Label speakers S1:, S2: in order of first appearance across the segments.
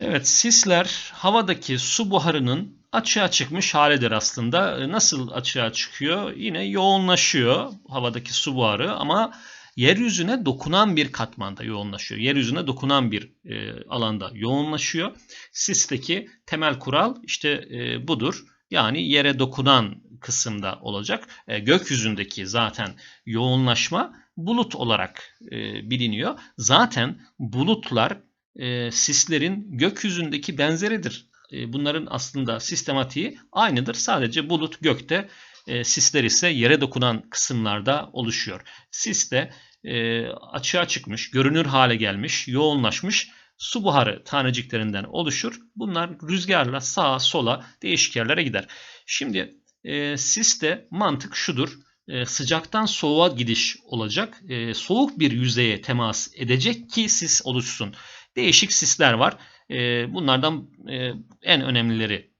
S1: Evet, sisler havadaki su buharının açığa çıkmış halidir aslında. E, Nasıl açığa çıkıyor? Yine yoğunlaşıyor havadaki su buharı ama yeryüzüne dokunan bir katmanda yoğunlaşıyor. Yeryüzüne dokunan bir e, alanda yoğunlaşıyor. Sisteki temel kural işte e, budur. Yani yere dokunan kısımda olacak. E, gökyüzündeki zaten yoğunlaşma bulut olarak e, biliniyor. Zaten bulutlar e, sislerin gökyüzündeki benzeridir. E, bunların aslında sistematiği aynıdır. Sadece bulut gökte, e, sisler ise yere dokunan kısımlarda oluşuyor. Sis de e, açığa çıkmış, görünür hale gelmiş, yoğunlaşmış su buharı taneciklerinden oluşur. Bunlar rüzgarla sağa sola değişik yerlere gider. Şimdi e, siste mantık şudur. E, sıcaktan soğuğa gidiş olacak. E, soğuk bir yüzeye temas edecek ki sis oluşsun. Değişik sisler var. E, bunlardan e, en önemlileri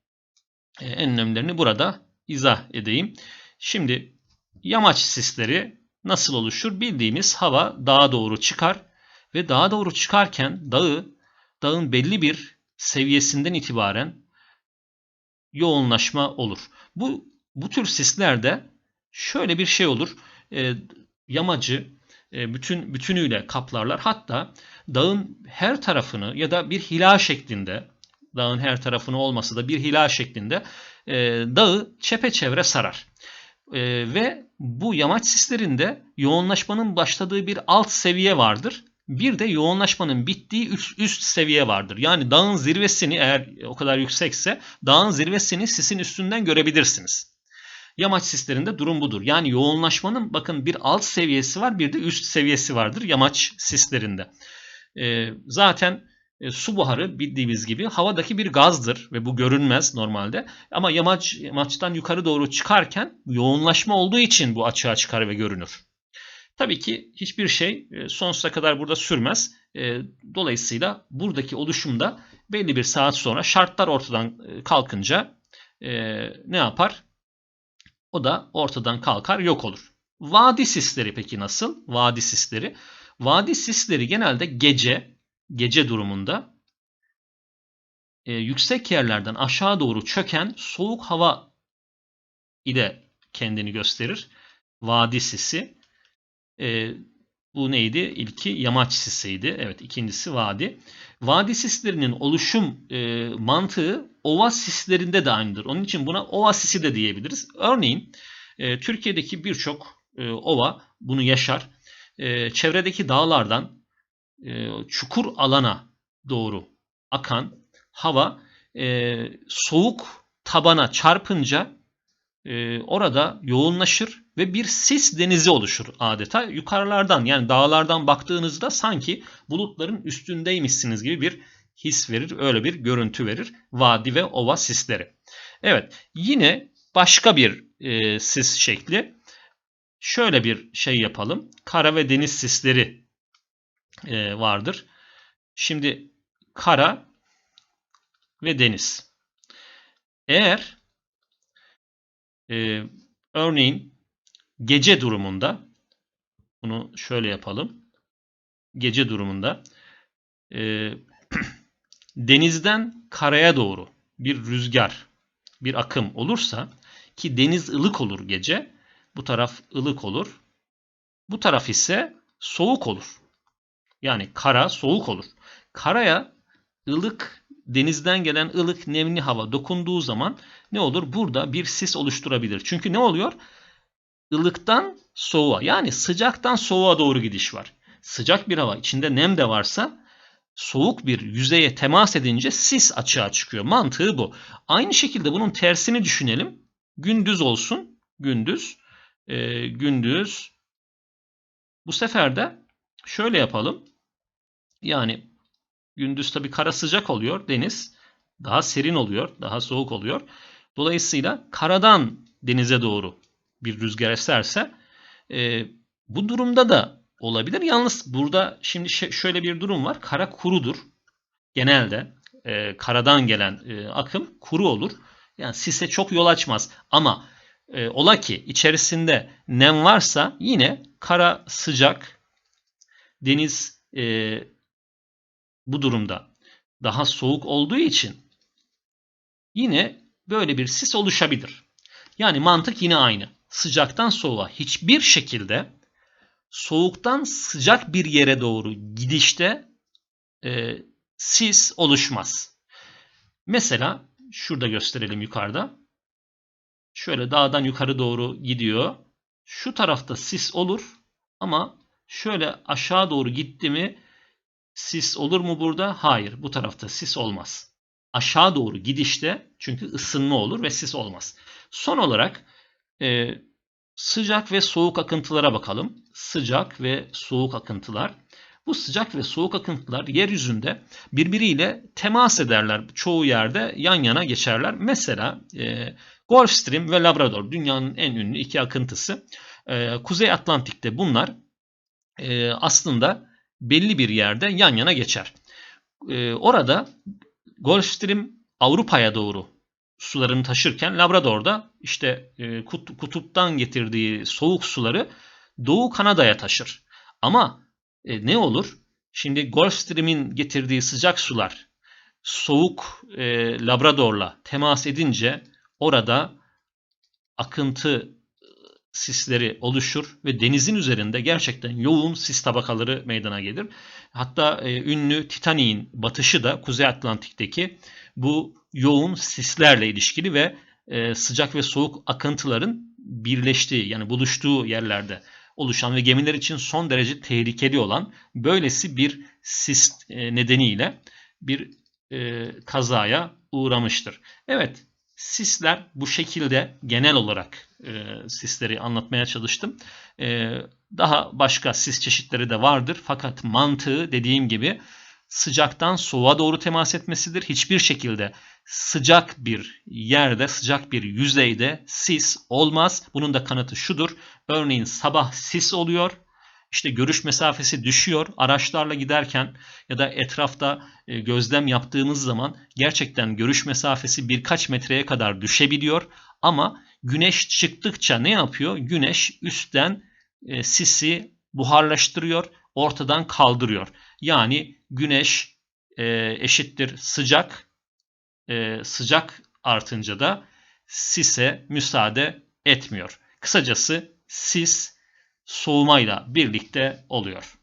S1: e, en önemlilerini burada izah edeyim. Şimdi yamaç sisleri nasıl oluşur? Bildiğimiz hava dağa doğru çıkar ve dağa doğru çıkarken dağı dağın belli bir seviyesinden itibaren yoğunlaşma olur. Bu bu tür sislerde şöyle bir şey olur. E, yamacı bütün bütünüyle kaplarlar. Hatta dağın her tarafını ya da bir hilal şeklinde dağın her tarafını olmasa da bir hilal şeklinde e, dağı çepeçevre sarar. E, ve bu yamaç sislerinde yoğunlaşmanın başladığı bir alt seviye vardır. Bir de yoğunlaşmanın bittiği üst, üst seviye vardır. Yani dağın zirvesini eğer o kadar yüksekse dağın zirvesini sisin üstünden görebilirsiniz. Yamaç sislerinde durum budur. Yani yoğunlaşmanın bakın bir alt seviyesi var bir de üst seviyesi vardır yamaç sislerinde. E, zaten e, su buharı bildiğimiz gibi havadaki bir gazdır ve bu görünmez normalde. Ama yamaç yamaçtan yukarı doğru çıkarken yoğunlaşma olduğu için bu açığa çıkar ve görünür. Tabii ki hiçbir şey e, sonsuza kadar burada sürmez. E, dolayısıyla buradaki oluşumda belli bir saat sonra şartlar ortadan e, kalkınca ne yapar? O da ortadan kalkar, yok olur. Vadi sisleri peki nasıl? Vadi sisleri. Vadi sisleri genelde gece, gece durumunda e, yüksek yerlerden aşağı doğru çöken soğuk hava ile kendini gösterir. Vadi sisi. E, bu neydi? İlki yamaç sisiydi. Evet ikincisi vadi. Vadi sislerinin oluşum e, mantığı ova sislerinde de aynıdır. Onun için buna ova sisi de diyebiliriz. Örneğin e, Türkiye'deki birçok e, ova bunu yaşar. E, çevredeki dağlardan e, çukur alana doğru akan hava e, soğuk tabana çarpınca e, orada yoğunlaşır ve bir sis denizi oluşur adeta. Yukarılardan yani dağlardan baktığınızda sanki bulutların üstündeymişsiniz gibi bir his verir. Öyle bir görüntü verir. Vadi ve ova sisleri. Evet yine başka bir e, sis şekli. Şöyle bir şey yapalım. Kara ve deniz sisleri e, vardır. Şimdi kara ve deniz. Eğer e, örneğin gece durumunda bunu şöyle yapalım. Gece durumunda e, denizden karaya doğru bir rüzgar, bir akım olursa ki deniz ılık olur gece. Bu taraf ılık olur. Bu taraf ise soğuk olur. Yani kara soğuk olur. Karaya ılık denizden gelen ılık nemli hava dokunduğu zaman ne olur? Burada bir sis oluşturabilir. Çünkü ne oluyor? Ilıktan soğuğa yani sıcaktan soğuğa doğru gidiş var. Sıcak bir hava içinde nem de varsa soğuk bir yüzeye temas edince sis açığa çıkıyor. Mantığı bu. Aynı şekilde bunun tersini düşünelim. Gündüz olsun. Gündüz. E, gündüz. Bu sefer de şöyle yapalım. Yani gündüz tabii kara sıcak oluyor. Deniz daha serin oluyor. Daha soğuk oluyor. Dolayısıyla karadan denize doğru bir rüzgar eserse e, bu durumda da olabilir. Yalnız burada şimdi şöyle bir durum var. Kara kurudur. Genelde e, karadan gelen e, akım kuru olur. Yani sise çok yol açmaz. Ama e, ola ki içerisinde nem varsa yine kara sıcak deniz e, bu durumda daha soğuk olduğu için yine böyle bir sis oluşabilir. Yani mantık yine aynı. Sıcaktan soğuğa hiçbir şekilde soğuktan sıcak bir yere doğru gidişte e, sis oluşmaz. Mesela şurada gösterelim yukarıda. Şöyle dağdan yukarı doğru gidiyor. Şu tarafta sis olur ama şöyle aşağı doğru gitti mi sis olur mu burada? Hayır bu tarafta sis olmaz. Aşağı doğru gidişte çünkü ısınma olur ve sis olmaz. Son olarak e, sıcak ve soğuk akıntılara bakalım. Sıcak ve soğuk akıntılar. Bu sıcak ve soğuk akıntılar yeryüzünde birbiriyle temas ederler. Çoğu yerde yan yana geçerler. Mesela e, Gulf Stream ve Labrador dünyanın en ünlü iki akıntısı. E, Kuzey Atlantik'te bunlar e, aslında belli bir yerde yan yana geçer. E, orada Gulf Stream Avrupa'ya doğru sularını taşırken Labrador'da işte e, kut, kutuptan getirdiği soğuk suları Doğu Kanada'ya taşır. Ama e, ne olur? Şimdi Gulf Stream'in getirdiği sıcak sular soğuk e, Labrador'la temas edince orada akıntı sisleri oluşur ve denizin üzerinde gerçekten yoğun sis tabakaları meydana gelir. Hatta e, ünlü Titanic'in batışı da Kuzey Atlantik'teki bu yoğun sislerle ilişkili ve e, sıcak ve soğuk akıntıların birleştiği yani buluştuğu yerlerde oluşan ve gemiler için son derece tehlikeli olan böylesi bir sis e, nedeniyle bir e, kazaya uğramıştır. Evet sisler bu şekilde genel olarak e, sisleri anlatmaya çalıştım. E, daha başka sis çeşitleri de vardır fakat mantığı dediğim gibi sıcaktan soğuğa doğru temas etmesidir. Hiçbir şekilde sıcak bir yerde, sıcak bir yüzeyde sis olmaz. Bunun da kanıtı şudur. Örneğin sabah sis oluyor. İşte görüş mesafesi düşüyor. Araçlarla giderken ya da etrafta e, gözlem yaptığımız zaman gerçekten görüş mesafesi birkaç metreye kadar düşebiliyor. Ama güneş çıktıkça ne yapıyor? Güneş üstten e, sisi buharlaştırıyor, ortadan kaldırıyor. Yani güneş e, eşittir sıcak, sıcak artınca da sise müsaade etmiyor. Kısacası sis soğumayla birlikte oluyor.